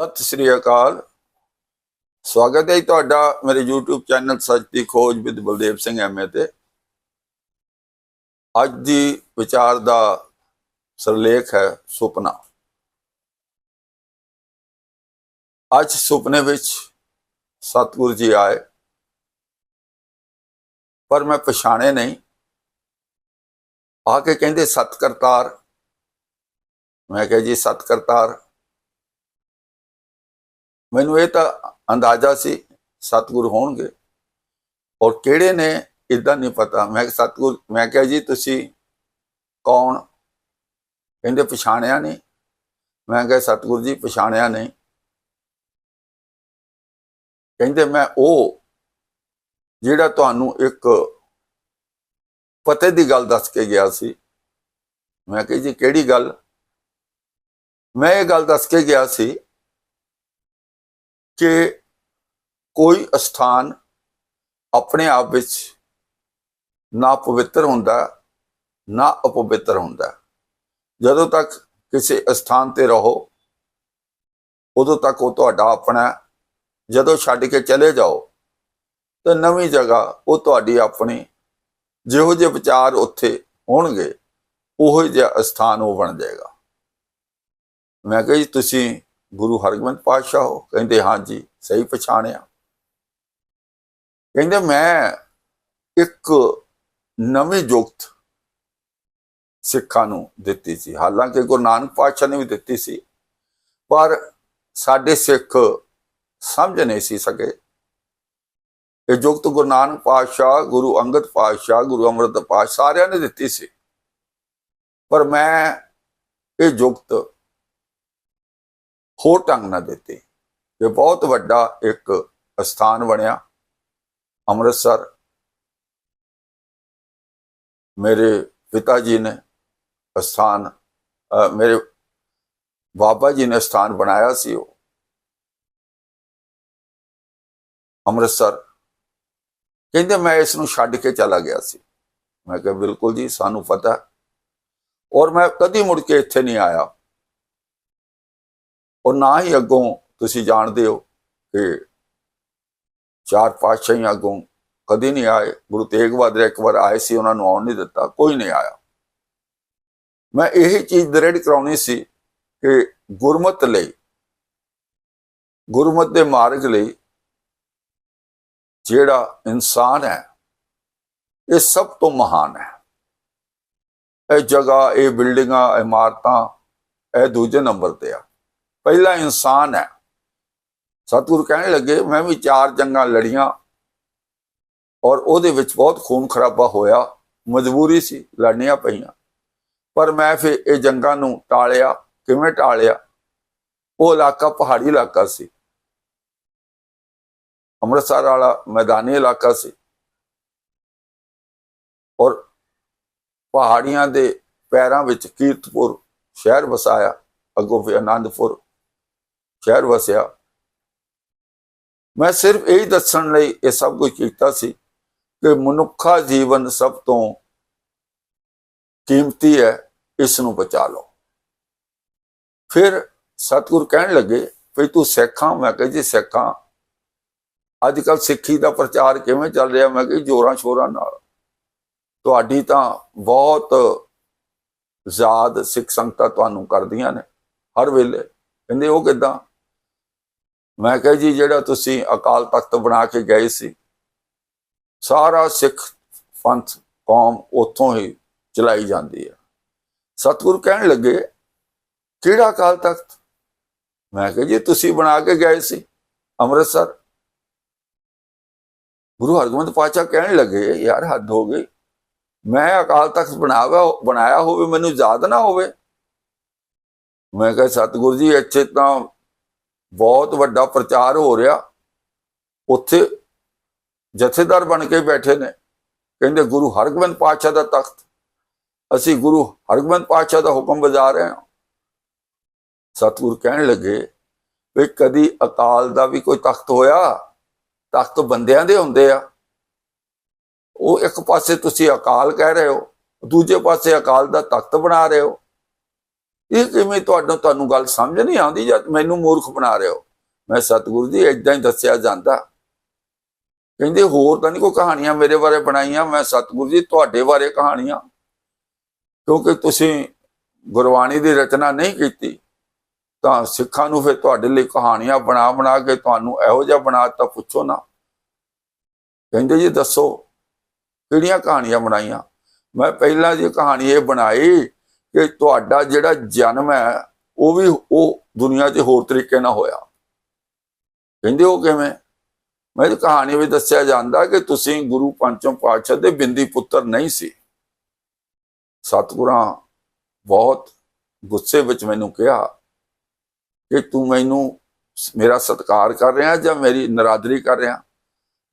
ਸਤਿ ਸ੍ਰੀ ਅਕਾਲ। ਸਵਾਗਤ ਹੈ ਜੀ ਤੁਹਾਡਾ ਮੇਰੇ YouTube ਚੈਨਲ ਸੱਚ ਦੀ ਖੋਜ ਵਿਦ ਬਲਦੇਵ ਸਿੰਘ ਐਮਏ ਤੇ। ਅੱਜ ਦੀ ਵਿਚਾਰ ਦਾ ਸਰਲੇਖ ਹੈ ਸੁਪਨਾ। ਅੱਜ ਸੁਪਨੇ ਵਿੱਚ ਸਤਿਗੁਰੂ ਜੀ ਆਏ। ਪਰ ਮੈਂ ਪਛਾਣੇ ਨਹੀਂ। ਆ ਕੇ ਕਹਿੰਦੇ, ਸਤ ਕਰਤਾਰ। ਮੈਂ ਕਿਹਾ, ਜੀ, ਸਤ ਕਰਤਾਰ। ਮੈਨੂੰ ਇਹ ਤਾਂ ਅੰਦਾਜ਼ਾ ਸੀ ਸਤਿਗੁਰ ਹੋਣਗੇ। ਔਰ ਕਿਹੜੇ ਨੇ ਇਦਾਂ ਨਹੀਂ ਪਤਾ। ਮੈਂ ਕਿਹਾ, ਸਤਿਗੁਰ, ਮੈਂ ਕਿਹਾ ਜੀ, ਤੁਸੀਂ ਕੌਣ? ਕਹਿੰਦੇ, ਪਛਾਣਿਆ ਨਹੀਂ। ਮੈਂ ਕਿਹਾ, ਸਤਿਗੁਰ ਜੀ, ਪਛਾਣਿਆ ਨਹੀਂ। ਕਹਿੰਦੇ, ਮੈਂ ਉਹ, ਜਿਹੜਾ ਤੁਹਾਨੂੰ ਇੱਕ ਪਤੇ ਦੀ ਗੱਲ ਦੱਸ ਕੇ ਗਿਆ ਸੀ। ਮੈਂ ਕਿਹਾ ਜੀ, ਕਿਹੜੀ ਗੱਲ? ਮੈਂ ਇਹ ਗੱਲ ਦੱਸ ਕੇ ਗਿਆ ਸੀ ਕਿ ਕੋਈ ਅਸਥਾਨ ਆਪਣੇ ਆਪ ਵਿੱਚ ਨਾ ਪਵਿੱਤਰ ਹੁੰਦਾ, ਨਾ ਅਪਵਿੱਤਰ ਹੁੰਦਾ। ਜਦੋਂ ਤੱਕ ਕਿਸੇ ਅਸਥਾਨ ਤੇ ਰਹੋ, ਉਦੋਂ ਤੱਕ ਉਹ ਤੁਹਾਡਾ ਆਪਣਾ, ਜਦੋਂ ਛੱਡ ਕੇ ਚਲੇ ਜਾਓ, ਤਾਂ ਨਵੀਂ ਜਗ੍ਹਾ ਉਹ ਤੁਹਾਡੀ ਆਪਣੀ, ਜਿਹੋ ਜਿਹੇ ਵਿਚਾਰ ਉੱਥੇ ਹੋਣਗੇ, ਉਹੋ ਜਿਹਾ ਅਸਥਾਨ ਉਹ ਬਣ ਜਾਏਗਾ। ਮੈਂ ਕਿਹਾ ਜੀ, ਤੁਸੀਂ ਗੁਰੂ ਹਰਗੋਬਿੰਦ ਪਾਤਸ਼ਾਹ ਹੋ ਕਹਿੰਦੇ ਹਾਂਜੀ ਸਹੀ ਪਛਾਣਿਆ। ਕਹਿੰਦੇ, ਮੈਂ ਇੱਕ ਨਵੀਂ ਜੁਗਤ ਸਿੱਖਾਂ ਨੂੰ ਦਿੱਤੀ ਸੀ। ਹਾਲਾਂਕਿ ਗੁਰੂ ਨਾਨਕ ਪਾਤਸ਼ਾਹ ਨੇ ਵੀ ਦਿੱਤੀ ਸੀ, ਪਰ ਸਾਡੇ ਸਿੱਖ ਸਮਝ ਨਹੀਂ ਸੀ ਸਕੇ। ਇਹ ਜੁਗਤ ਗੁਰੂ ਨਾਨਕ ਪਾਤਸ਼ਾਹ, ਗੁਰੂ ਅੰਗਦ ਪਾਤਸ਼ਾਹ, ਗੁਰੂ ਅਮਰਦਾਸ ਪਾਤਸ਼ਾਹ ਸਾਰਿਆਂ ਨੇ ਦਿੱਤੀ ਸੀ। ਪਰ ਮੈਂ ਇਹ ਜੁਗਤ ਹੋਰ ਢੰਗ ਨਾਲ ਦਿੱਤੇ। ਇਹ ਬਹੁਤ ਵੱਡਾ ਇੱਕ ਸਥਾਨ ਬਣਿਆ। ਅੰਮ੍ਰਿਤਸਰ। ਮੇਰੇ ਪਿਤਾ ਜੀ ਨੇ ਸਥਾਨ ਮੇਰੇ ਬਾਬਾ ਜੀ ਨੇ ਸਥਾਨ ਬਣਾਇਆ ਸੀ ਉਹ। ਅੰਮ੍ਰਿਤਸਰ। ਕਹਿੰਦੇ ਮੈਂ ਇਸ ਨੂੰ ਛੱਡ ਕੇ ਚਲਾ ਗਿਆ ਸੀ। ਮੈਂ ਕਿਹਾ ਬਿਲਕੁਲ ਜੀ, ਸਾਨੂੰ ਪਤਾ। ਔਰ ਮੈਂ ਕਦੀ ਮੁੜ ਕੇ ਇੱਥੇ ਨਹੀਂ ਆਇਆ। ਔਰ ਨਾ ਹੀ ਅੱਗੋਂ ਤੁਸੀਂ ਜਾਣਦੇ ਹੋ ਕਿ ਚਾਰ ਪਾਤਸ਼ਾਹੀਆਂ ਅੱਗੋਂ ਕਦੇ ਨਹੀਂ ਆਏ। ਗੁਰੂ ਤੇਗ ਬਹਾਦਰ ਇੱਕ ਵਾਰ ਆਏ ਸੀ, ਉਹਨਾਂ ਨੂੰ ਆਉਣ ਨਹੀਂ ਦਿੱਤਾ, ਕੋਈ ਨਹੀਂ ਆਇਆ। ਮੈਂ ਇਹ ਚੀਜ਼ ਦ੍ਰਿੜ ਕਰਾਉਣੀ ਸੀ ਕਿ ਗੁਰਮਤ ਲਈ, ਗੁਰਮਤ ਦੇ ਮਾਰਗ ਲਈ ਜਿਹੜਾ ਇਨਸਾਨ ਹੈ, ਇਹ ਸਭ ਤੋਂ ਮਹਾਨ ਹੈ। ਇਹ ਜਗ੍ਹਾ, ਇਹ ਬਿਲਡਿੰਗਾਂ, ਇਮਾਰਤਾਂ, ਇਹ ਦੂਜੇ ਨੰਬਰ ਤੇ ਆ। ਪਹਿਲਾ ਇਨਸਾਨ ਹੈ। ਸਤਿਗੁਰ ਕਹਿਣ ਲੱਗੇ, ਮੈਂ ਵੀ ਚਾਰ ਜੰਗਾਂ ਲੜੀਆਂ ਔਰ ਉਹਦੇ ਵਿੱਚ ਬਹੁਤ ਖੂਨ ਖਰਾਬਾ ਹੋਇਆ। ਮਜਬੂਰੀ ਸੀ, ਲੜਨੀਆਂ ਪਈਆਂ। ਪਰ ਮੈਂ ਫਿਰ ਇਹ ਜੰਗਾਂ ਨੂੰ ਟਾਲਿਆ। ਕਿਵੇਂ ਟਾਲਿਆ? ਉਹ ਇਲਾਕਾ ਪਹਾੜੀ ਇਲਾਕਾ ਸੀ। ਅੰਮ੍ਰਿਤਸਰ ਵਾਲਾ ਮੈਦਾਨੀ ਇਲਾਕਾ ਸੀ। ਔਰ ਪਹਾੜੀਆਂ ਦੇ ਪੈਰਾਂ ਵਿੱਚ ਕੀਰਤਪੁਰ ਸ਼ਹਿਰ ਵਸਾਇਆ, ਅੱਗੋਂ ਫਿਰ ਆਨੰਦਪੁਰ ਸ਼ਹਿਰ ਵਸਿਆ। ਮੈਂ ਸਿਰਫ ਇਹ ਦੱਸਣ ਲਈ ਇਹ ਸਭ ਕੁਝ ਕੀਤਾ ਸੀ ਕਿ ਮਨੁੱਖਾ ਜੀਵਨ ਸਭ ਤੋਂ ਕੀਮਤੀ ਹੈ, ਇਸ ਨੂੰ ਬਚਾ ਲਓ। ਫਿਰ ਸਤਿਗੁਰ ਕਹਿਣ ਲੱਗੇ ਵੀ ਤੂੰ ਸਿੱਖਾਂ ਮੈਂ ਕਿਹਾ, ਜੀ ਸਿੱਖਾਂ ਅੱਜ ਕੱਲ ਸਿੱਖੀ ਦਾ ਪ੍ਰਚਾਰ ਕਿਵੇਂ ਚੱਲ ਰਿਹਾ? ਮੈਂ ਕਿਹਾ, ਜੋਰਾਂ ਸ਼ੋਰਾਂ ਨਾਲ। ਤੁਹਾਡੀ ਤਾਂ ਬਹੁਤ ਯਾਦ ਸਿੱਖ ਸੰਗਤਾਂ ਤੁਹਾਨੂੰ ਕਰਦੀਆਂ ਨੇ, ਹਰ ਵੇਲੇ। ਕਹਿੰਦੇ, ਉਹ ਕਿਦਾਂ? ਮੈਂ ਕਿਹਾ ਜੀ, ਜਿਹੜਾ ਤੁਸੀਂ ਅਕਾਲ ਤਖਤ ਬਣਾ ਕੇ ਗਏ ਸੀ, ਸਾਰਾ ਸਿੱਖ ਪੰਥ, ਕੌਮ ਉੱਥੋਂ ਹੀ ਚਲਾਈ ਜਾਂਦੀ ਹੈ ਸਤਿਗੁਰੂ ਕਹਿਣ ਲੱਗੇ, ਕਿਹੜਾ ਅਕਾਲ ਤਖਤ? ਮੈਂ ਕਿਹਾ ਜੀ, ਤੁਸੀਂ ਬਣਾ ਕੇ ਗਏ ਸੀ, ਅੰਮ੍ਰਿਤਸਰ। ਗੁਰੂ ਹਰਗੋਬਿੰਦ ਪਾਤਸ਼ਾਹ ਕਹਿਣ ਲੱਗੇ, ਯਾਰ, ਹੱਦ ਹੋ ਗਈ। ਮੈਂ ਅਕਾਲ ਤਖਤ ਬਣਾਵਾ, ਬਣਾਇਆ ਹੋਵੇ, ਮੈਨੂੰ ਯਾਦ ਨਾ ਹੋਵੇ। ਮੈਂ ਕਿਹਾ, ਸਤਿਗੁਰੂ ਜੀ, ਇੱਥੇ ਤਾਂ ਬਹੁਤ ਵੱਡਾ ਪ੍ਰਚਾਰ ਹੋ ਰਿਹਾ। ਉੱਥੇ ਜਥੇਦਾਰ ਬਣ ਕੇ ਬੈਠੇ ਨੇ। ਕਹਿੰਦੇ, ਗੁਰੂ ਹਰਗੋਬਿੰਦ ਪਾਤਸ਼ਾਹ ਦਾ ਤਖਤ। ਅਸੀਂ ਗੁਰੂ ਹਰਗੋਬਿੰਦ ਪਾਤਸ਼ਾਹ ਦਾ ਹੁਕਮ ਵਜਾ ਰਹੇ ਹਾਂ। ਸਤਿਗੁਰ ਕਹਿਣ ਲੱਗੇ, ਵੀ ਕਦੀ ਅਕਾਲ ਦਾ ਵੀ ਕੋਈ ਤਖਤ ਹੋਇਆ? ਤਖਤ ਬੰਦਿਆਂ ਦੇ ਹੁੰਦੇ ਆ। ਉਹ ਇੱਕ ਪਾਸੇ ਤੁਸੀਂ ਅਕਾਲ ਕਹਿ ਰਹੇ ਹੋ, ਦੂਜੇ ਪਾਸੇ ਅਕਾਲ ਦਾ ਤਖਤ ਬਣਾ ਰਹੇ ਹੋ। ਇਹ ਕਿਵੇਂ ਤੁਹਾਨੂੰ ਤੁਹਾਨੂੰ ਗੱਲ ਸਮਝ ਨਹੀਂ ਆਉਂਦੀ ਜਦ ਮੈਨੂੰ ਮੂਰਖ ਬਣਾ ਰਹੇ ਹੋ? ਮੈਂ ਸਤਿਗੁਰੂ ਜੀ ਇਦਾਂ ਹੀ ਦੱਸਿਆ ਜਾਂਦਾ। ਕਹਿੰਦੇ ਹੋਰ ਤਾਂ ਨਹੀਂ ਕੋਈ ਕਹਾਣੀਆਂ ਮੇਰੇ ਬਾਰੇ ਬਣਾਈਆਂ, ਮੈਂ ਸਤਿਗੁਰੂ ਜੀ ਤੁਹਾਡੇ ਬਾਰੇ ਕਹਾਣੀਆਂ। ਕਿਉਂਕਿ ਤੁਸੀਂ ਗੁਰਬਾਣੀ ਦੀ ਰਚਨਾ ਨਹੀਂ ਕੀਤੀ, ਤਾਂ ਸਿੱਖਾਂ ਨੂੰ ਫਿਰ ਤੁਹਾਡੇ ਲਈ ਕਹਾਣੀਆਂ ਬਣਾ ਬਣਾ ਕੇ ਤੁਹਾਨੂੰ ਇਹੋ ਜਿਹਾ ਬਣਾ ਦਿੱਤਾ, ਪੁੱਛੋ ਨਾ। ਕਹਿੰਦੇ ਜੀ ਦੱਸੋ, ਕਿਹੜੀਆਂ ਕਹਾਣੀਆਂ ਬਣਾਈਆਂ? ਮੈਂ ਪਹਿਲਾਂ ਜੀ ਕਹਾਣੀ ਇਹ ਬਣਾਈ ਕਿ ਤੁਹਾਡਾ ਜਿਹੜਾ ਜਨਮ ਹੈ, ਉਹ ਵੀ ਉਹ ਦੁਨੀਆ 'ਚ ਹੋਰ ਤਰੀਕੇ ਨਾਲ ਹੋਇਆ। ਕਹਿੰਦੇ ਉਹ ਕਿਵੇਂ? ਮੈਂ ਇਹ ਕਹਾਣੀ ਵਿੱਚ ਦੱਸਿਆ ਜਾਂਦਾ ਕਿ ਤੁਸੀਂ ਗੁਰੂ ਪੰਚਮ ਪਾਤਸ਼ਾਹ ਦੇ ਬਿੰਦੀ ਪੁੱਤਰ ਨਹੀਂ ਸੀ। ਸਤਿਗੁਰਾਂ ਬਹੁਤ ਗੁੱਸੇ ਵਿੱਚ ਮੈਨੂੰ ਕਿਹਾ ਕਿ ਤੂੰ ਮੈਨੂੰ ਮੇਰਾ ਸਤਿਕਾਰ ਕਰ ਰਿਹਾ ਜਾਂ ਮੇਰੀ ਨਰਾਦਰੀ ਕਰ ਰਿਹਾ?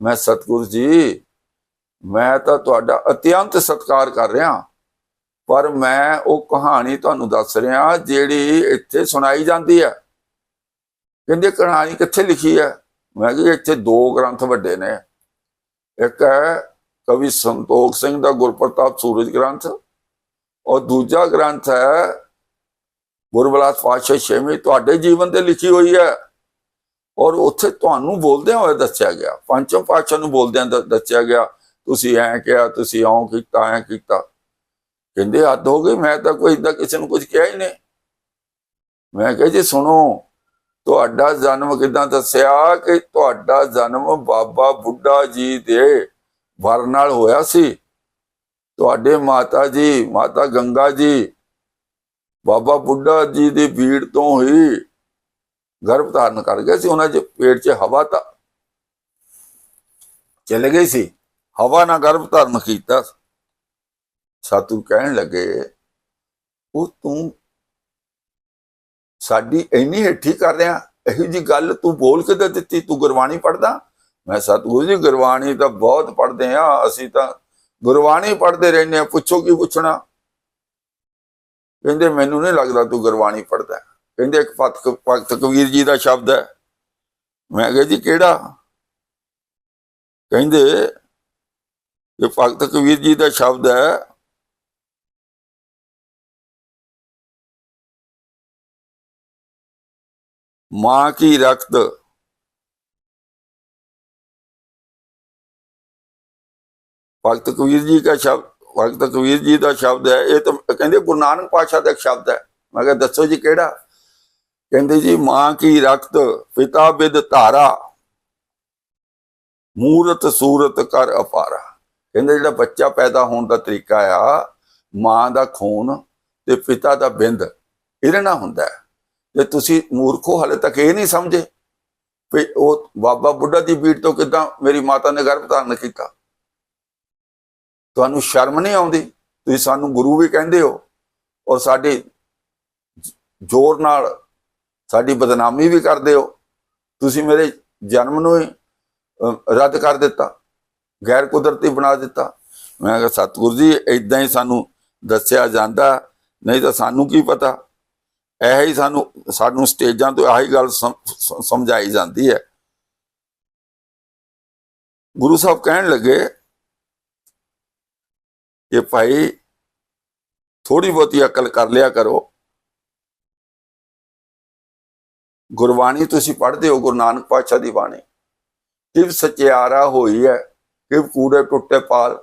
ਮੈਂ ਸਤਿਗੁਰੂ ਜੀ, ਮੈਂ ਤਾਂ ਤੁਹਾਡਾ ਅਤਿਅੰਤ ਸਤਿਕਾਰ ਕਰ ਰਿਹਾ। ਪਰ ਮੈਂ ਉਹ ਕਹਾਣੀ ਤੁਹਾਨੂੰ ਦੱਸ ਰਿਹਾ ਜਿਹੜੀ ਇੱਥੇ ਸੁਣਾਈ ਜਾਂਦੀ ਹੈ। ਕਹਿੰਦੇ ਕਹਾਣੀ ਕਿੱਥੇ ਲਿਖੀ ਹੈ? ਮੈਂ ਕਿਹਾ ਇੱਥੇ ਦੋ ਗ੍ਰੰਥ ਵੱਡੇ ਨੇ। ਇੱਕ ਹੈ ਕਵੀ ਸੰਤੋਖ ਸਿੰਘ ਦਾ ਗੁਰਪ੍ਰਤਾਪ ਸੂਰਜ ਗ੍ਰੰਥ ਔਰ ਦੂਜਾ ਗ੍ਰੰਥ ਹੈ ਗੁਰਬਲਾਸ ਪਾਤਸ਼ਾਹ ਛੇਵੀਂ ਤੁਹਾਡੇ ਜੀਵਨ ਤੇ ਲਿਖੀ ਹੋਈ ਹੈ। ਔਰ ਉੱਥੇ ਤੁਹਾਨੂੰ ਬੋਲਦਿਆਂ ਹੋਏ ਦੱਸਿਆ ਗਿਆ, ਪੰਚਮ ਪਾਤਸ਼ਾਹ ਨੂੰ ਬੋਲਦਿਆਂ ਦ- ਦੱਸਿਆ ਗਿਆ, ਤੁਸੀਂ ਐਂ ਕਿਹਾ, ਤੁਸੀਂ ਇਉਂ ਕੀਤਾ, ਐਂ ਕੀਤਾ। ਕਹਿੰਦੇ, ਹੱਦ ਹੋ ਗਈ, ਮੈਂ ਤਾਂ ਕੋਈ ਇਦਾਂ ਕਿਸੇ ਨੂੰ ਕੁਝ ਕਿਹਾ ਹੀ ਨਹੀਂ। ਮੈਂ ਕਿਹਾ, ਜੀ ਸੁਣੋ, ਤੁਹਾਡਾ ਜਨਮ ਕਿਦਾਂ ਦੱਸਿਆ ਕਿ ਤੁਹਾਡਾ ਜਨਮ ਬਾਬਾ ਬੁੱਢਾ ਜੀ ਦੇ ਵਰ ਨਾਲ ਹੋਇਆ ਸੀ? ਤੁਹਾਡੇ ਮਾਤਾ ਜੀ, ਮਾਤਾ ਗੰਗਾ ਜੀ, ਬਾਬਾ ਬੁੱਢਾ ਜੀ ਦੀ ਭੀੜ ਤੋਂ ਹੀ ਗਰਭ ਧਾਰਨ ਕਰ ਗਏ ਸੀ, ਉਹਨਾਂ ਦੇ ਪੇਟ 'ਚ ਹਵਾ ਤਾਂ ਚਲੇ ਗਈ ਸੀ। ਹਵਾ ਨਾਲ ਗਰਭ ਧਾਰਨ ਕੀਤਾ। ਸਾਤੂ ਕਹਿਣ ਲੱਗੇ, ਉਹ ਤੂੰ ਸਾਡੀ ਇੰਨੀ ਹੇਠੀ ਕਰ ਰਿਹਾ, ਇਹੋ ਜੀ ਗੱਲ ਤੂੰ ਬੋਲ ਕੇ ਤਾਂ ਦਿੱਤੀ? ਤੂੰ ਗੁਰਬਾਣੀ ਪੜਦਾ ਮੈਂ ਸਤਿਗੁਰੂ ਜੀ ਗੁਰਬਾਣੀ ਤਾਂ ਬਹੁਤ ਪੜਦੇ ਆ, ਅਸੀਂ ਤਾਂ ਗੁਰਬਾਣੀ ਪੜਦੇ ਰਹਿੰਦੇ ਆ, ਪੁੱਛੋ ਕੀ ਪੁੱਛਣਾ? ਕਹਿੰਦੇ, ਮੈਨੂੰ ਨਹੀਂ ਲੱਗਦਾ ਤੂੰ ਗੁਰਬਾਣੀ ਪੜਦਾ ਕਹਿੰਦੇ, ਇੱਕ ਭਗਤ ਭਗਤ ਕਬੀਰ ਜੀ ਦਾ ਸ਼ਬਦ ਹੈ। ਮੈਂ ਕਿਹਾ, ਜੀ, ਕਿਹੜਾ? ਕਹਿੰਦੇ, ਇਹ ਭਗਤ ਕਬੀਰ ਜੀ ਦਾ ਸ਼ਬਦ ਹੈ मां की रक्त भगत कबीर जी का शब्द भगत कबीर जी ਦਾ ਸ਼ਬਦ ਹੈ ਇਹ ਤਾਂ ਕਹਿੰਦੇ ਗੁਰੂ ਨਾਨਕ ਪਾਤਸ਼ਾਹ ਦਾ ਇੱਕ ਸ਼ਬਦ ਹੈ ਮੈਂ ਕਿਹਾ ਦੱਸੋ ਜੀ ਕਿਹੜਾ ਕਹਿੰਦੇ ਜੀ ਮਾਂ ਕੀ ਰਕਤ ਪਿਤਾ ਬਿਦ ਧਾਰਾ ਮੂਰਤ ਸੂਰਤ ਕਰ ਅਪਾਰਾ ਕਹਿੰਦੇ ਜਿਹੜਾ ਬੱਚਾ ਪੈਦਾ ਹੋਣ ਦਾ ਤਰੀਕਾ ਆ ਮਾਂ ਦਾ ਖੂਨ ਤੇ ਪਿਤਾ ਦਾ ਬਿੰਦ ਇਹਦੇ ਨਾਲ ਹੁੰਦਾ ਹੈ ਤੇ ਤੁਸੀਂ ਮੂਰਖੋ, ਹਲੇ ਤੱਕ ਇਹ ਨਹੀਂ ਸਮਝੇ ਵੀ ਉਹ ਬਾਬਾ ਬੁੱਢਾ ਦੀ ਬੀੜ ਤੋਂ ਕਿਦਾਂ ਮੇਰੀ ਮਾਤਾ ਨੇ ਗਰਭ ਧਾਰਨ ਕੀਤਾ। ਤੁਹਾਨੂੰ ਸ਼ਰਮ ਨਹੀਂ ਆਉਂਦੀ? ਤੁਸੀਂ ਸਾਨੂੰ ਗੁਰੂ ਵੀ ਕਹਿੰਦੇ ਹੋ ਔਰ ਸਾਡੇ ਜ਼ੋਰ ਨਾਲ ਸਾਡੀ ਬਦਨਾਮੀ ਵੀ ਕਰਦੇ ਹੋ। ਤੁਸੀਂ ਮੇਰੇ ਜਨਮ ਨੂੰ ਹੀ ਰੱਦ ਕਰ ਦਿੱਤਾ, ਗੈਰ ਕੁਦਰਤੀ ਬਣਾ ਦਿੱਤਾ। ਮੈਂ ਕਿਹਾ, ਸਤਿਗੁਰੂ ਜੀ ਇਦਾਂ ਹੀ ਸਾਨੂੰ ਦੱਸਿਆ ਜਾਂਦਾ। ਨਹੀਂ ਤਾਂ ਸਾਨੂੰ ਕੀ ਪਤਾ? ਇਹ ਹੀ ਸਾਨੂੰ ਸਾਨੂੰ ਸਟੇਜਾਂ ਤੋਂ ਆਹੀ ਗੱਲ ਸਮਝਾਈ ਜਾਂਦੀ ਹੈ। ਗੁਰੂ ਸਾਹਿਬ ਕਹਿਣ ਲੱਗੇ ਕਿ ਭਾਈ ਥੋੜੀ ਬਹੁਤੀ ਅਕਲ ਕਰ ਲਿਆ ਕਰੋ। ਗੁਰਬਾਣੀ ਤੁਸੀਂ ਪੜ੍ਹਦੇ ਹੋ, ਗੁਰੂ ਨਾਨਕ ਪਾਤਸ਼ਾਹ ਦੀ ਬਾਣੀ। ਕਿਵ ਸਚਿਆਰਾ ਹੋਈ ਹੈ, ਕਿਵ ਕੂੜੇ ਟੁੱਟੇ ਪਾਲ।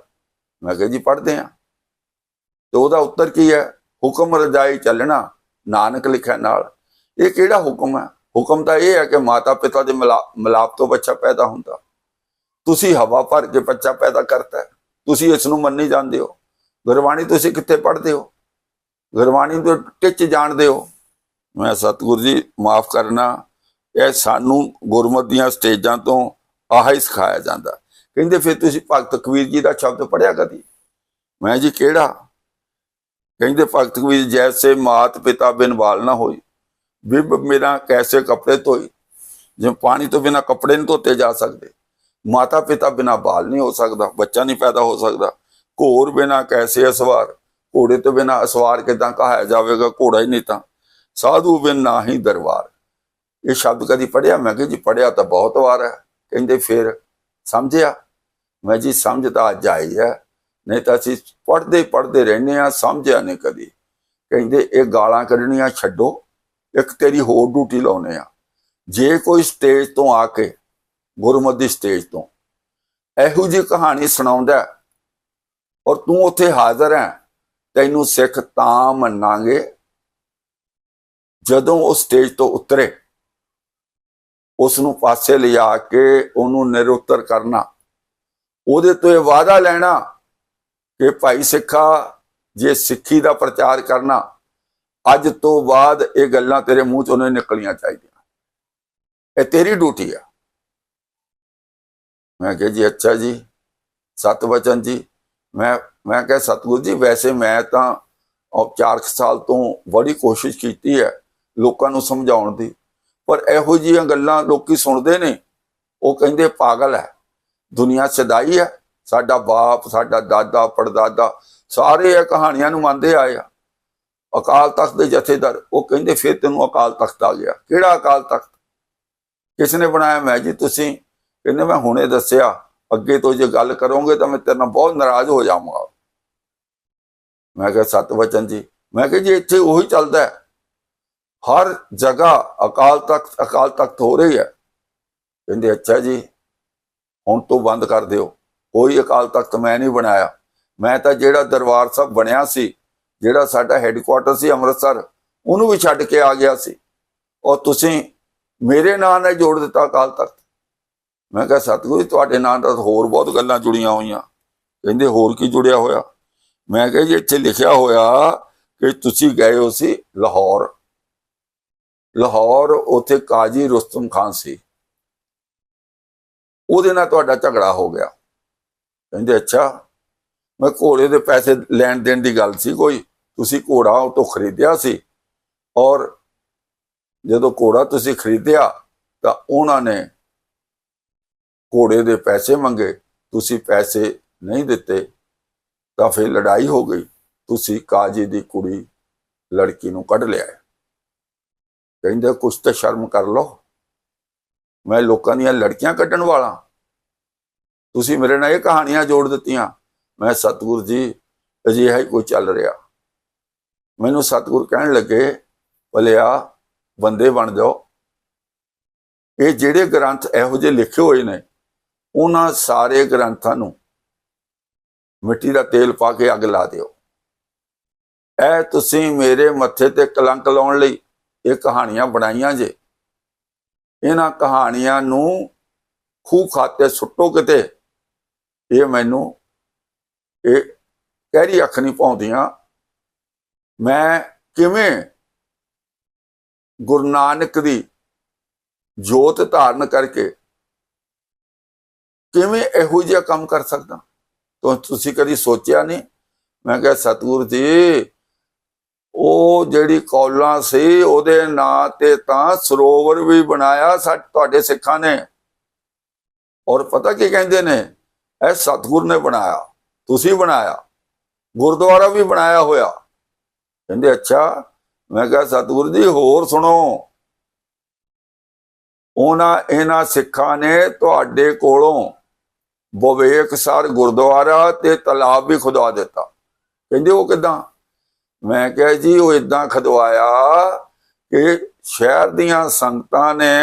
ਮੈਂ ਕਿਹਾ ਜੀ ਪੜ੍ਹਦੇ ਆ ਤੇ ਉਹਦਾ ਉੱਤਰ ਕੀ ਹੈ? ਹੁਕਮ ਰਜਾਈ ਚੱਲਣਾ। ਨਾਨਕ ਲਿਖਿਆ ਨਾਲ। ਇਹ ਕਿਹੜਾ ਹੁਕਮ ਹੈ? ਹੁਕਮ ਤਾਂ ਇਹ ਹੈ ਕਿ ਮਾਤਾ ਪਿਤਾ ਦੇ ਮਿਲਾ- ਮਿਲਾਪ ਤੋਂ ਬੱਚਾ ਪੈਦਾ ਹੁੰਦਾ। ਤੁਸੀਂ ਹਵਾ ਭਰ ਕੇ ਬੱਚਾ ਪੈਦਾ ਕਰਤਾ ਤੁਸੀਂ ਇਸ ਨੂੰ ਮੰਨੀ ਜਾਂਦੇ ਹੋ। ਗੁਰਬਾਣੀ ਤੁਸੀਂ ਕਿੱਥੇ ਪੜ੍ਹਦੇ ਹੋ? ਗੁਰਬਾਣੀ ਤੋਂ ਟਿੱਚ ਜਾਣਦੇ ਹੋ। ਮੈਂ ਸਤਿਗੁਰੂ ਜੀ, ਮਾਫ ਕਰਨਾ। ਇਹ ਸਾਨੂੰ ਗੁਰਮਤਿ ਦੀਆਂ ਸਟੇਜਾਂ ਤੋਂ ਆਹ ਹੀ ਸਿਖਾਇਆ ਜਾਂਦਾ। ਕਹਿੰਦੇ ਫਿਰ ਤੁਸੀਂ ਭਗਤ ਕਬੀਰ ਜੀ ਦਾ ਸ਼ਬਦ ਪੜਿਆ ਕਦੀ? ਮੈਂ ਜੀ ਕਿਹੜਾ? ਕਹਿੰਦੇ, ਭਗਤ ਕਬੀਰ, ਜੈਸੇ ਮਾਤ ਪਿਤਾ ਬਿਨ ਬਾਲ ਨਾ ਹੋਈ, ਬਿਬ ਮੇਰਾ ਕੈਸੇ ਕੱਪੜੇ ਧੋਈ, ਜਿਵੇਂ ਪਾਣੀ ਤੋਂ ਬਿਨਾ ਕੱਪੜੇ ਨਹੀਂ ਧੋਤੇ ਜਾ ਸਕਦੇ, ਮਾਤਾ ਪਿਤਾ ਬਿਨਾ ਬਾਲ ਨਹੀਂ ਹੋ ਸਕਦਾ, ਬੱਚਾ ਨਹੀਂ ਪੈਦਾ ਹੋ ਸਕਦਾ, ਘੋਰ ਬਿਨਾ ਕੈਸੇ ਅਸਵਾਰ, ਘੋੜੇ ਤੋਂ ਬਿਨਾ ਅਸਵਾਰ ਕਿਦਾਂ ਕਹਾਇਆ ਜਾਵੇਗਾ, ਘੋੜਾ ਹੀ ਨਹੀਂ ਤਾਂ, ਸਾਧੂ ਬਿਨ ਨਾ ਹੀ ਦਰਬਾਰ ਇਹ ਸ਼ਬਦ ਕਦੀ ਪੜਿਆ ਮੈਂ ਕਿਹਾ, ਜੀ ਪੜਿਆ ਤਾਂ ਬਹੁਤ ਵਾਰ ਹੈ। ਕਹਿੰਦੇ, ਫਿਰ ਸਮਝਿਆ? ਮੈਂ ਜੀ, ਸਮਝ ਤਾਂ ਅੱਜ ਆਈ ਹੈ। ਨਹੀਂ ਤਾਂ ਅਸੀਂ ਪੜਦੇ ਪੜਦੇ ਰਹਿੰਦੇ ਆ ਸਮਝਿਆ ਨਹੀਂ ਕਦੀ। ਕਹਿੰਦੇ, ਇਹ ਗਾਲਾਂ ਕੱਢਣੀਆਂ ਛੱਡੋ, ਇੱਕ ਤੇਰੀ ਹੋਰ ਡਿਊਟੀ ਲਾਉਨੇ ਆ ਜੇ ਕੋਈ ਸਟੇਜ ਤੋਂ ਆ ਕੇ, ਗੁਰਮਤਿ ਸਟੇਜ ਤੋਂ, ਇਹੋ ਜਿਹੀ ਕਹਾਣੀ ਸੁਣਾਉਂਦਾ ਔਰ ਤੂੰ ਉੱਥੇ ਹਾਜ਼ਰ ਹੈ, ਤੈਨੂੰ ਸਿੱਖ ਤਾਂ ਮੰਨਾਂਗੇ, ਜਦੋਂ ਉਹ ਸਟੇਜ ਤੋਂ ਉਤਰੇ ਉਸ ਨੂੰ ਪਾਸੇ ਲਿਆ ਕੇ ਉਹਨੂੰ ਨਿਰੁੱਤਰ ਕਰਨਾ, ਉਹਦੇ ਤੋਂ ਇਹ ਵਾਅਦਾ ਲੈਣਾ ਕਿ ਭਾਈ ਸਿੱਖਾ, ਜੇ ਸਿੱਖੀ ਦਾ ਪ੍ਰਚਾਰ ਕਰਨਾ, ਅੱਜ ਤੋਂ ਬਾਅਦ ਇਹ ਗੱਲਾਂ ਤੇਰੇ ਮੂੰਹ ਚੋਂ ਨਹੀਂ ਨਿਕਲੀਆਂ ਚਾਹੀਦੀਆਂ। ਇਹ ਤੇਰੀ ਡਿਊਟੀ ਆ। ਮੈਂ ਕਿਹਾ ਜੀ, ਅੱਛਾ ਜੀ ਸਤ ਵਚਨ ਜੀ, ਮੈਂ ਮੈਂ ਕਿਹਾ, ਸਤਿਗੁਰੂ ਜੀ, ਵੈਸੇ ਮੈਂ ਤਾਂ ਉਹ ਚਾਰ ਕੁ ਸਾਲ ਤੋਂ ਬੜੀ ਕੋਸ਼ਿਸ਼ ਕੀਤੀ ਹੈ ਲੋਕਾਂ ਨੂੰ ਸਮਝਾਉਣ ਦੀ, ਪਰ ਇਹੋ ਜਿਹੀਆਂ ਗੱਲਾਂ ਲੋਕੀ ਸੁਣਦੇ ਨੇ, ਉਹ ਕਹਿੰਦੇ ਪਾਗਲ ਹੈ, ਦੁਨੀਆ ਸਦਾਈ ਹੈ ਸਾਡਾ ਬਾਪ, ਸਾਡਾ ਦਾਦਾ, ਪੜਦਾਦਾ ਸਾਰੇ ਇਹ ਕਹਾਣੀਆਂ ਨੂੰ ਮੰਨਦੇ ਆਏ ਆ। ਅਕਾਲ ਤਖਤ ਦੇ ਜਥੇਦਾਰ, ਉਹ ਕਹਿੰਦੇ ਫਿਰ ਤੈਨੂੰ ਅਕਾਲ ਤਖਤ ਆ ਗਿਆ। ਕਿਹੜਾ ਅਕਾਲ ਤਖਤ? ਕਿਸ ਨੇ ਬਣਾਇਆ? ਮੈਂ ਜੀ ਤੁਸੀਂ ਕਹਿੰਦੇ ਮੈਂ ਹੁਣੇ ਦੱਸਿਆ, ਅੱਗੇ ਤੋਂ ਜੇ ਗੱਲ ਕਰੋਗੇ ਤਾਂ ਮੈਂ ਤੇਰੇ ਨਾਲ ਬਹੁਤ ਨਾਰਾਜ਼ ਹੋ ਜਾਵਾਂਗਾ। ਮੈਂ ਕਿਹਾ, ਸਤ ਵਚਨ ਜੀ। ਮੈਂ ਕਿਹਾ, ਜੀ ਇੱਥੇ ਉਹੀ ਚੱਲਦਾ ਹੈ, ਹਰ ਜਗ੍ਹਾ ਅਕਾਲ ਤਖਤ ਅਕਾਲ ਤਖਤ ਹੋ ਰਹੀ ਹੈ। ਕਹਿੰਦੇ, ਅੱਛਾ ਜੀ, ਹੁਣ ਤੋਂ ਬੰਦ ਕਰ ਦਿਓ। ਕੋਈ ਅਕਾਲ ਤਖਤ ਮੈਂ ਨਹੀਂ ਬਣਾਇਆ। ਮੈਂ ਤਾਂ ਜਿਹੜਾ ਦਰਬਾਰ ਸਾਹਿਬ ਬਣਿਆ ਸੀ ਜਿਹੜਾ ਸਾਡਾ ਹੈੱਡਕੁਆਟਰ ਸੀ ਅੰਮ੍ਰਿਤਸਰ ਉਹਨੂੰ ਵੀ ਛੱਡ ਕੇ ਆ ਗਿਆ ਸੀ। ਔਰ ਤੁਸੀਂ ਮੇਰੇ ਨਾਂ ਨਾਲ ਜੋੜ ਦਿੱਤਾ ਅਕਾਲ ਤਖਤ। ਮੈਂ ਕਿਹਾ ਸਤਿਗੁਰੂ ਜੀ, ਤੁਹਾਡੇ ਨਾਂ ਨਾਲ ਹੋਰ ਬਹੁਤ ਗੱਲਾਂ ਜੁੜੀਆਂ ਹੋਈਆਂ। ਕਹਿੰਦੇ ਹੋਰ ਕੀ ਜੁੜਿਆ ਹੋਇਆ? ਮੈਂ ਕਿਹਾ ਜੀ ਇੱਥੇ ਲਿਖਿਆ ਹੋਇਆ ਕਿ ਤੁਸੀਂ ਗਏ ਹੋ ਸੀ ਲਾਹੌਰ। ਲਾਹੌਰ ਉੱਥੇ ਕਾਜੀ ਰੁਸਤਮ ਖਾਨ ਸੀ। ਉਹਦੇ ਨਾਲ ਤੁਹਾਡਾ ਝਗੜਾ ਹੋ ਗਿਆ। ਕਹਿੰਦੇ, ਅੱਛਾ, ਮੈਂ ਘੋੜੇ ਦੇ ਪੈਸੇ ਲੈਣ ਦੇਣ ਦੀ ਗੱਲ ਸੀ ਕੋਈ, ਤੁਸੀਂ ਘੋੜਾ ਉਹ ਤੋਂ ਖਰੀਦਿਆ ਸੀ ਔਰ ਜਦੋਂ ਘੋੜਾ ਤੁਸੀਂ ਖਰੀਦਿਆ ਤਾਂ ਉਹਨਾਂ ਨੇ ਘੋੜੇ ਦੇ ਪੈਸੇ ਮੰਗੇ, ਤੁਸੀਂ ਪੈਸੇ ਨਹੀਂ ਦਿੱਤੇ ਤਾਂ ਫਿਰ ਲੜਾਈ ਹੋ ਗਈ, ਤੁਸੀਂ ਕਾਜੀ ਦੀ ਕੁੜੀ, ਲੜਕੀ ਨੂੰ ਕੱਢ ਲਿਆ ਕਹਿੰਦੇ, ਕੁਛ ਤਾਂ ਸ਼ਰਮ ਕਰ ਲਓ, ਮੈਂ ਲੋਕਾਂ ਦੀਆਂ ਲੜਕੀਆਂ ਕੱਢਣ ਵਾਲਾ ਤੁਸੀਂ ਮੇਰੇ ਨਾਲ ਇਹ ਕਹਾਣੀਆਂ ਜੋੜ ਦਿੱਤੀਆਂ। ਮੈਂ ਸਤਿਗੁਰ ਜੀ, ਅਜਿਹਾ ਹੀ ਕੋਈ ਚੱਲ ਰਿਹਾ। ਮੈਨੂੰ ਸਤਿਗੁਰ ਕਹਿਣ ਲੱਗੇ, ਭਲਿਆ, ਬੰਦੇ ਬਣ ਜਾਓ। ਇਹ ਜਿਹੜੇ ਗ੍ਰੰਥ ਇਹੋ ਜਿਹੇ ਲਿਖੇ ਹੋਏ ਨੇ, ਉਹਨਾਂ ਸਾਰੇ ਗ੍ਰੰਥਾਂ ਨੂੰ ਮਿੱਟੀ ਦਾ ਤੇਲ ਪਾ ਕੇ ਅੱਗ ਲਾ ਦਿਓ। ਇਹ ਤੁਸੀਂ ਮੇਰੇ ਮੱਥੇ ਤੇ ਕਲੰਕ ਲਾਉਣ ਲਈ ਇਹ ਕਹਾਣੀਆਂ ਬਣਾਈਆਂ ਜੇ। ਇਹਨਾਂ ਕਹਾਣੀਆਂ ਨੂੰ ਖੂਹ ਖਾਤੇ ਸੁੱਟੋ ਕਿਤੇ। ਇਹ ਮੈਨੂੰ ਇਹ ਕਹਿਰੀ ਅੱਖ ਨਹੀਂ ਪਾਉਂਦੀਆਂ। ਮੈਂ ਕਿਵੇਂ ਗੁਰੂ ਨਾਨਕ ਦੀ ਜੋਤ ਧਾਰਨ ਕਰਕੇ ਕਿਵੇਂ ਇਹੋ ਜਿਹਾ ਕੰਮ ਕਰ ਸਕਦਾ? ਤਾਂ ਤੁਸੀਂ ਕਦੀ ਸੋਚਿਆ ਨਹੀਂ? ਮੈਂ ਕਿਹਾ, ਸਤਿਗੁਰ ਜੀ, ਉਹ ਜਿਹੜੀ ਕੌਲਾਂ ਸੀ, ਉਹਦੇ ਨਾਂ ਤੇ ਤਾਂ ਸਰੋਵਰ ਵੀ ਬਣਾਇਆ ਸਾ, ਤੁਹਾਡੇ ਸਿੱਖਾਂ ਨੇ। ਔਰ ਪਤਾ ਕੀ ਕਹਿੰਦੇ ਨੇ? ਇਹ ਸਤਿਗੁਰ ਨੇ ਬਣਾਇਆ, ਤੁਸੀਂ ਬਣਾਇਆ, ਗੁਰਦੁਆਰਾ ਵੀ ਬਣਾਇਆ ਹੋਇਆ। ਕਹਿੰਦੇ, ਅੱਛਾ, ਮੈਂ ਕਿਹਾ, ਸਤਿਗੁਰ ਜੀ, ਹੋਰ ਸੁਣੋ। ਉਹਨਾਂ, ਇਹਨਾਂ ਸਿੱਖਾਂ ਨੇ ਤੁਹਾਡੇ ਕੋਲੋਂ ਬਵੇਕਸਰ ਗੁਰਦੁਆਰਾ ਤੇ ਤਲਾਬ ਵੀ ਖੁਦਵਾ ਦਿੱਤਾ। ਕਹਿੰਦੇ, ਉਹ ਕਿਦਾਂ? ਮੈਂ ਕਿਹਾ ਜੀ, ਉਹ ਇਦਾਂ ਖਦਵਾਇਆ ਕਿ ਸ਼ਹਿਰ ਦੀਆਂ ਸੰਗਤਾਂ ਨੇ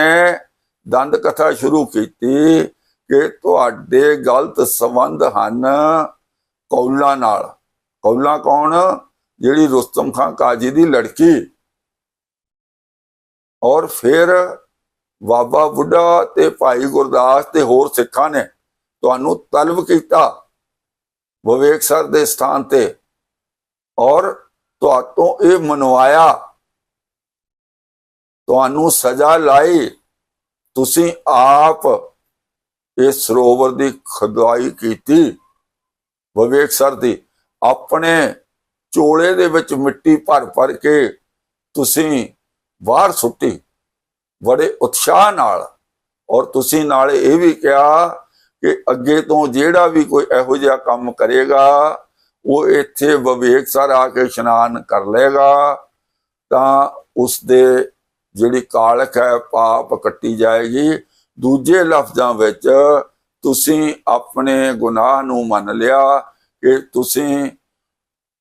ਦੰਦ ਕਥਾ ਸ਼ੁਰੂ ਕੀਤੀ ਕਿ ਤੁਹਾਡੇ ਗਲਤ ਸੰਬੰਧ ਹਨ ਕੌਲਾਂ ਨਾਲ। ਕੌਲਾਂ ਕੌਣ? ਜਿਹੜੀ ਰੁਸਤਮ ਖਾਨ ਕਾਜੀ ਦੀ ਲੜਕੀ। ਔਰ ਫਿਰ ਬਾਬਾ ਬੁੱਢਾ ਤੇ ਭਾਈ ਗੁਰਦਾਸ ਤੇ ਹੋਰ ਸਿੱਖਾਂ ਨੇ ਤੁਹਾਨੂੰ ਤਲਬ ਕੀਤਾ ਵਿਵੇਕਸਰ ਦੇ ਸਥਾਨ ਤੇ। ਔਰ ਤੁਹਾਤੋਂ ਇਹ ਮਨਵਾਇਆ, ਤੁਹਾਨੂੰ ਸਜ਼ਾ ਲਾਈ। ਤੁਸੀਂ ਆਪ ਇਹ ਸਰੋਵਰ ਦੀ ਖੁਦਾਈ ਕੀਤੀ ਵਿਵੇਕਸਰ ਦੀ। ਆਪਣੇ ਚੋਲੇ ਦੇ ਵਿੱਚ ਮਿੱਟੀ ਭਰ ਭਰ ਕੇ ਤੁਸੀਂ ਬਾਹਰ ਸੁੱਟੀ, ਬੜੇ ਉਤਸ਼ਾਹ ਨਾਲ। ਔਰ ਤੁਸੀਂ ਨਾਲ ਇਹ ਵੀ ਕਿਹਾ ਕਿ ਅੱਗੇ ਤੋਂ ਜਿਹੜਾ ਵੀ ਕੋਈ ਇਹੋ ਜਿਹਾ ਕੰਮ ਕਰੇਗਾ, ਉਹ ਇੱਥੇ ਵਿਵੇਕ ਸਰ ਆ ਕੇ ਇਸ਼ਨਾਨ ਕਰ ਲੇਗਾ ਤਾਂ ਉਸ ਦੇ ਜਿਹੜੀ ਕਾਲਕ ਹੈ, ਪਾਪ ਕੱਟੀ ਜਾਏਗੀ। ਦੂਜੇ ਲਫ਼ਜ਼ਾਂ ਵਿੱਚ ਤੁਸੀਂ ਆਪਣੇ ਗੁਨਾਹ ਨੂੰ ਮੰਨ ਲਿਆ ਕਿ ਤੁਸੀਂ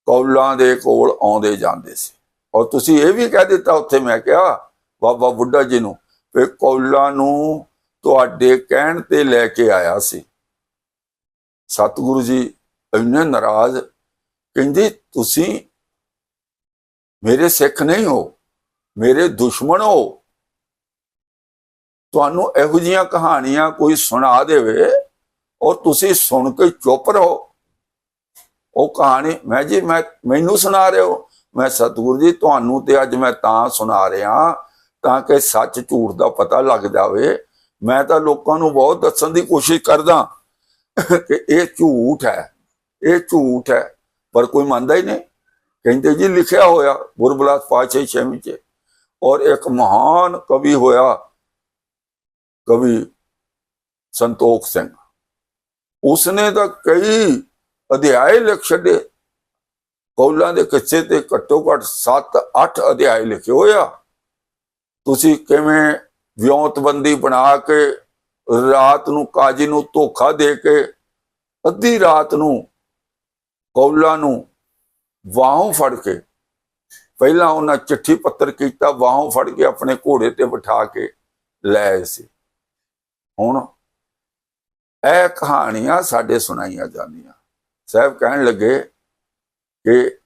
ਕੌਲਾਂ ਦੇ ਕੋਲ ਆਉਂਦੇ ਜਾਂਦੇ ਸੀ। ਔਰ ਤੁਸੀਂ ਇਹ ਵੀ ਕਹਿ ਦਿੱਤਾ, ਉੱਥੇ ਮੈਂ ਕਿਹਾ, ਬਾਬਾ ਬੁੱਢਾ ਜੀ ਨੂੰ ਵੀ ਕੌਲਾਂ ਨੂੰ ਤੁਹਾਡੇ ਕਹਿਣ ਤੇ ਲੈ ਕੇ ਆਇਆ ਸੀ। ਸਤਿਗੁਰੂ ਜੀ ਇੰਨੇ ਨਾਰਾਜ਼, ਕਹਿੰਦੇ, ਤੁਸੀਂ ਮੇਰੇ ਸਿੱਖ ਨਹੀਂ ਹੋ, ਮੇਰੇ ਦੁਸ਼ਮਣ ਹੋ ਤੁਹਾਨੂੰ ਇਹੋ ਜੀਆਂ ਕਹਾਣੀਆਂ ਕੋਈ ਸੁਣਾ ਦੇਵੇ ਔਰ ਤੁਸੀਂ ਸੁਣ ਕੇ ਚੁੱਪ ਰਹੋ। ਉਹ ਕਹਾਣੀ, ਮੈਂ ਜੀ, ਮੈਂ, ਮੈਨੂੰ ਸੁਣਾ ਰਹੇ ਹੋ। ਮੈਂ ਸਤਿਗੁਰੂ ਜੀ, ਤੁਹਾਨੂੰ ਤੇ ਅੱਜ ਮੈਂ ਤਾਂ ਸੁਣਾ ਰਿਹਾ ਤਾਂ ਕਿ ਸੱਚ ਝੂਠ ਦਾ ਪਤਾ ਲੱਗ ਜਾਵੇ। ਮੈਂ ਤਾਂ ਲੋਕਾਂ ਨੂੰ ਬਹੁਤ ਦੱਸਣ ਦੀ ਕੋਸ਼ਿਸ਼ ਕਰਦਾ ਕਿ ਇਹ ਝੂਠ ਹੈ, ਇਹ ਝੂਠ ਹੈ, ਪਰ ਕੋਈ ਮੰਨਦਾ ਹੀ ਨਹੀਂ। ਕਹਿੰਦੇ ਜੀ, ਲਿਖਿਆ ਹੋਇਆ ਗੁਰਬਲਾਸ ਪਾਤਸ਼ਾਹੀ ਛੇਵੀਂ ਚ, ਔਰ ਇੱਕ ਮਹਾਨ ਕਵੀ ਹੋਇਆ ਕਵੀ ਸੰਤੋਖ ਸਿੰਘ। ਉਸਨੇ ਤਾਂ ਕਈ ਅਧਿਆਏ ਲਿਖ ਛੱਡੇ। ਕੌਲਾਂ ਦੇ ਕਿੱਸੇ ਤੇ ਘੱਟੋ ਘੱਟ 7-8 ਅਧਿਆਏ ਲਿਖੇ ਹੋਇਆ ਤੁਸੀਂ ਕਿਵੇਂ ਵਿਉਂਤਬੰਦੀ ਬਣਾ ਕੇ ਰਾਤ ਨੂੰ ਕਾਜੀ ਨੂੰ ਧੋਖਾ ਦੇ ਕੇ ਅੱਧੀ ਰਾਤ ਨੂੰ ਕੌਲਾਂ ਨੂੰ ਵਾਹੋਂ ਫੜ ਕੇ, ਪਹਿਲਾਂ ਉਹਨਾਂ ਚਿੱਠੀ ਪੱਤਰ ਕੀਤਾ, ਵਾਹੋਂ ਫੜ ਕੇ ਆਪਣੇ ਘੋੜੇ ਤੇ ਬਿਠਾ ਕੇ ਲੈ ਸੀ। ਹੁਣ ਇਹ ਕਹਾਣੀਆਂ ਸਾਡੇ ਸੁਣਾਈਆਂ ਜਾਂਦੀਆਂ। ਸਾਹਿਬ ਕਹਿਣ ਲੱਗੇ ਕਿ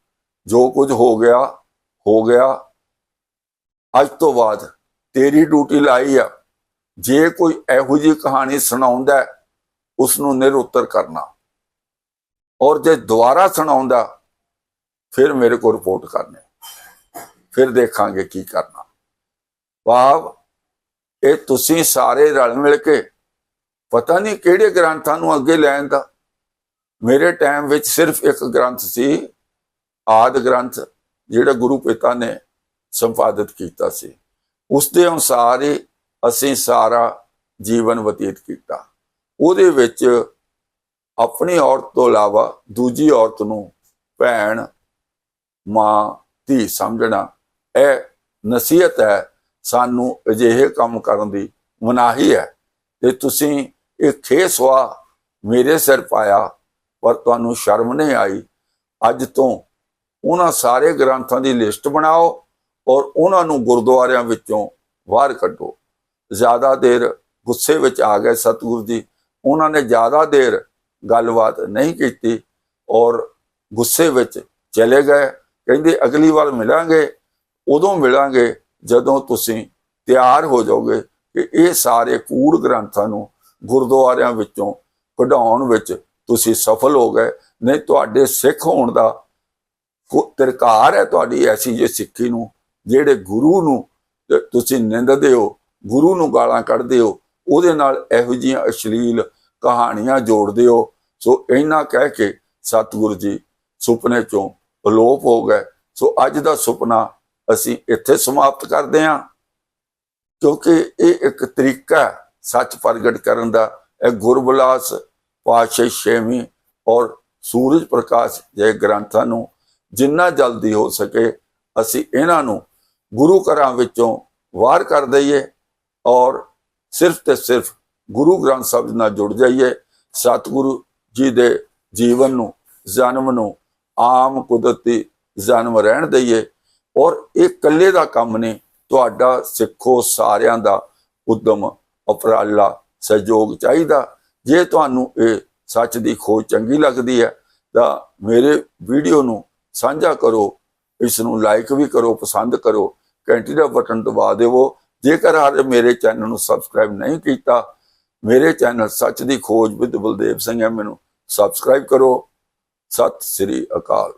ਜੋ ਕੁਝ ਹੋ ਗਿਆ ਹੋ ਗਿਆ। ਅੱਜ ਤੋਂ ਬਾਅਦ ਤੇਰੀ ਡਿਊਟੀ ਲਾਈ ਆ। ਜੇ ਕੋਈ ਇਹੋ ਜਿਹੀ ਕਹਾਣੀ ਸੁਣਾਉਂਦਾ ਹੈ, ਉਸ ਨੂੰ ਨਿਰਉੱਤਰ ਕਰਨਾ। ਔਰ ਜੇ ਦੁਬਾਰਾ ਸੁਣਾਉਂਦਾ ਫਿਰ ਮੇਰੇ ਕੋਲ ਰਿਪੋਰਟ ਕਰਨੀ। ਫਿਰ ਦੇਖਾਂਗੇ ਕੀ ਕਰਨਾ। ਭਾਵ ਇਹ ਤੁਸੀਂ ਸਾਰੇ ਰਲ ਮਿਲ ਕੇ ਪਤਾ ਨਹੀਂ ਕਿਹੜੇ ਗ੍ਰੰਥਾਂ ਨੂੰ ਅੱਗੇ ਲੈਣ ਦਾ। ਮੇਰੇ ਟਾਈਮ ਵਿੱਚ ਸਿਰਫ ਇੱਕ ਗ੍ਰੰਥ ਸੀ, ਆਦ ਗ੍ਰੰਥ, ਜਿਹੜਾ ਗੁਰੂ ਪਿਤਾ ਨੇ ਸੰਪਾਦਿਤ ਕੀਤਾ ਸੀ। ਉਸ ਦੇ ਅਨੁਸਾਰ ਹੀ ਅਸੀਂ ਸਾਰਾ ਜੀਵਨ ਬਤੀਤ ਕੀਤਾ। ਉਹਦੇ ਵਿੱਚ ਆਪਣੀ ਔਰਤ ਤੋਂ ਇਲਾਵਾ ਦੂਜੀ ਔਰਤ ਨੂੰ ਭੈਣ, ਮਾਂ, ਧੀ ਸਮਝਣਾ, ਇਹ ਨਸੀਹਤ ਹੈ ਸਾਨੂੰ ਅਜਿਹੇ ਕੰਮ ਕਰਨ ਦੀ ਮਨਾਹੀ ਹੈ ਤੇ ਤੁਸੀਂ ਇਹ ਖੇਸਵਾ ਮੇਰੇ ਸਿਰ ਪਾਇਆ, ਪਰ ਤੁਹਾਨੂੰ ਸ਼ਰਮ ਨਹੀਂ ਆਈ। ਅੱਜ ਤੋਂ ਉਹਨਾਂ ਸਾਰੇ ਗ੍ਰੰਥਾਂ ਦੀ ਲਿਸਟ ਬਣਾਓ ਔਰ ਉਹਨਾਂ ਨੂੰ ਗੁਰਦੁਆਰਿਆਂ ਵਿੱਚੋਂ ਬਾਹਰ ਕੱਢੋ। ਜ਼ਿਆਦਾ ਦੇਰ ਗੁੱਸੇ ਵਿੱਚ ਆ ਗਏ ਸਤਿਗੁਰੂ ਜੀ। ਉਹਨਾਂ ਨੇ ਜ਼ਿਆਦਾ ਦੇਰ ਗੱਲਬਾਤ ਨਹੀਂ ਕੀਤੀ ਔਰ ਗੁੱਸੇ ਵਿੱਚ ਚਲੇ ਗਏ। ਕਹਿੰਦੇ, ਅਗਲੀ ਵਾਰ ਮਿਲਾਂਗੇ, ਉਦੋਂ ਮਿਲਾਂਗੇ ਜਦੋਂ ਤੁਸੀਂ ਤਿਆਰ ਹੋ ਜਾਓਗੇ ਕਿ ਇਹ ਸਾਰੇ ਕੂੜ ਗ੍ਰੰਥਾਂ ਨੂੰ ਗੁਰਦੁਆਰਿਆਂ ਵਿੱਚੋਂ ਕਢਾਉਣ ਵਿੱਚ ਤੁਸੀਂ ਸਫਲ ਹੋ ਗਏ, ਨਹੀਂ ਤੁਹਾਡੇ ਸਿੱਖ ਹੋਣ ਦਾ ਤਿਰਕਾਰ ਹੈ ਤੁਹਾਡੀ ਐਸੀ ਜੇ ਸਿੱਖੀ ਨੂੰ, ਜਿਹੜੇ ਗੁਰੂ ਨੂੰ ਤੁਸੀਂ ਨਿੰਦਦੇ ਹੋ, ਗੁਰੂ ਨੂੰ ਗਾਲਾਂ ਕੱਢਦੇ ਹੋ, ਉਹਦੇ ਨਾਲ ਇਹੋ ਜਿਹੀਆਂ ਅਸ਼ਲੀਲ ਕਹਾਣੀਆਂ ਜੋੜਦੇ ਹੋ। ਸੋ ਇਹਨਾਂ ਕਹਿ ਕੇ ਸਤਿਗੁਰੂ ਜੀ ਸੁਪਨੇ ਚੋਂ ਅਲੋਪ ਹੋ ਗਏ। ਸੋ ਅੱਜ ਦਾ ਸੁਪਨਾ ਅਸੀਂ ਇੱਥੇ ਸਮਾਪਤ ਕਰਦੇ ਹਾਂ। ਕਿਉਂਕਿ ਇਹ ਇੱਕ ਤਰੀਕਾ ਸੱਚ ਪ੍ਰਗਟ ਕਰਨ ਦਾ। ਇਹ ਗੁਰਬਲਾਸ ਪਾਤਸ਼ਾਹੀ ਛੇਵੀਂ ਔਰ ਸੂਰਜ ਪ੍ਰਕਾਸ਼ ਜੇ ਗ੍ਰੰਥਾਂ ਨੂੰ ਜਿੰਨਾ ਜਲਦੀ ਹੋ ਸਕੇ ਅਸੀਂ ਇਹਨਾਂ ਨੂੰ ਗੁਰੂ ਘਰਾਂ ਵਿੱਚੋਂ ਵਾਰ ਕਰ ਦਈਏ ਔਰ ਸਿਰਫ ਤੇ ਸਿਰਫ ਗੁਰੂ ਗ੍ਰੰਥ ਸਾਹਿਬ ਨਾਲ ਜੁੜ ਜਾਈਏ। ਸਤਿਗੁਰੂ ਜੀ ਦੇ ਜੀਵਨ ਨੂੰ, ਜਨਮ ਨੂੰ ਆਮ ਕੁਦਰਤੀ ਜਨਮ ਰਹਿਣ ਦਈਏ। ਔਰ ਇਹ ਇਕੱਲੇ ਦਾ ਕੰਮ ਨਹੀਂ ਤੁਹਾਡਾ ਸਿੱਖੋ ਸਾਰਿਆਂ ਦਾ ਉਦਮ ਉਪਰਾਲਾ ਸਹਿਯੋਗ ਚਾਹੀਦਾ। ਜੇ ਤੁਹਾਨੂੰ ਇਹ ਸੱਚ ਦੀ ਖੋਜ ਚੰਗੀ ਲੱਗਦੀ ਹੈ, ਤਾਂ ਮੇਰੇ ਵੀਡੀਓ ਨੂੰ ਸਾਂਝਾ ਕਰੋ, ਇਸ ਨੂੰ ਲਾਈਕ ਵੀ ਕਰੋ, ਪਸੰਦ ਕਰੋ, ਘੰਟੀ ਦਾ ਬਟਨ ਦਬਾ ਦਿਓ। ਜੇਕਰ ਹਾਲੇ ਮੇਰੇ ਚੈਨਲ ਨੂੰ ਸਬਸਕ੍ਰਾਈਬ ਨਹੀਂ ਕੀਤਾ, ਮੇਰੇ ਚੈਨਲ ਸੱਚ ਦੀ ਖੋਜ ਵਿਦ ਬਲਦੇਵ ਸਿੰਘ ਹੈ, ਮੈਨੂੰ ਸਬਸਕ੍ਰਾਈਬ ਕਰੋ। ਸਤਿ ਸ੍ਰੀ ਅਕਾਲ।